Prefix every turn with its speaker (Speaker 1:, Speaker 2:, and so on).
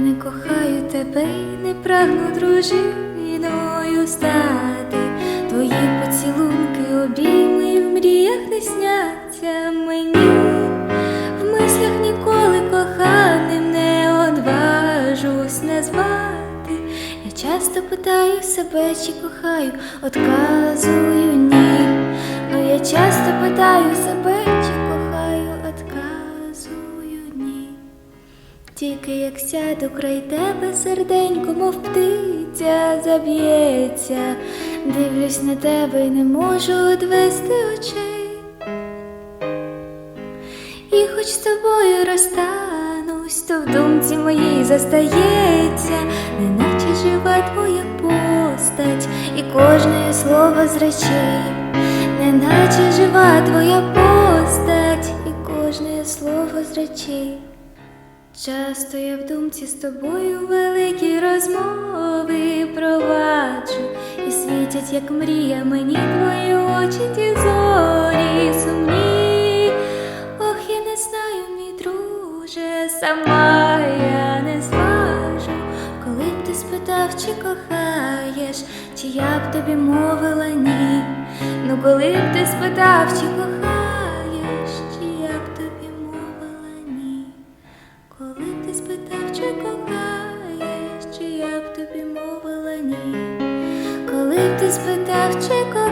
Speaker 1: не кохаю тебе і не прагну дружиною стати. Твої поцілунки, обійми в мріях не сняться мені. В мислях ніколи коханим не одважусь назвати. Я часто питаю себе, чи кохаю, отказую ні. Ну я часто питаю себе, Тільки як сяду край тебе, серденько, мов птиця заб'ється, дивлюсь на тебе і не можу одвести очей. І хоч з тобою розстанусь, то в думці моїй застається, неначе жива твоя постать, і кожне слово з неначе жива твоя постать, і кожне слово з. Часто я в думці з тобою великі розмови проваджу, і світять, як мрія, мені твої очі ті зорі сумні. Ох, я не знаю, мій друже, сама я не зважу, коли б ти спитав, чи кохаєш, чи я б тобі мовила ні. Ну, коли б ти спитав, чи кохаєш. Коли хтось питав, чи коли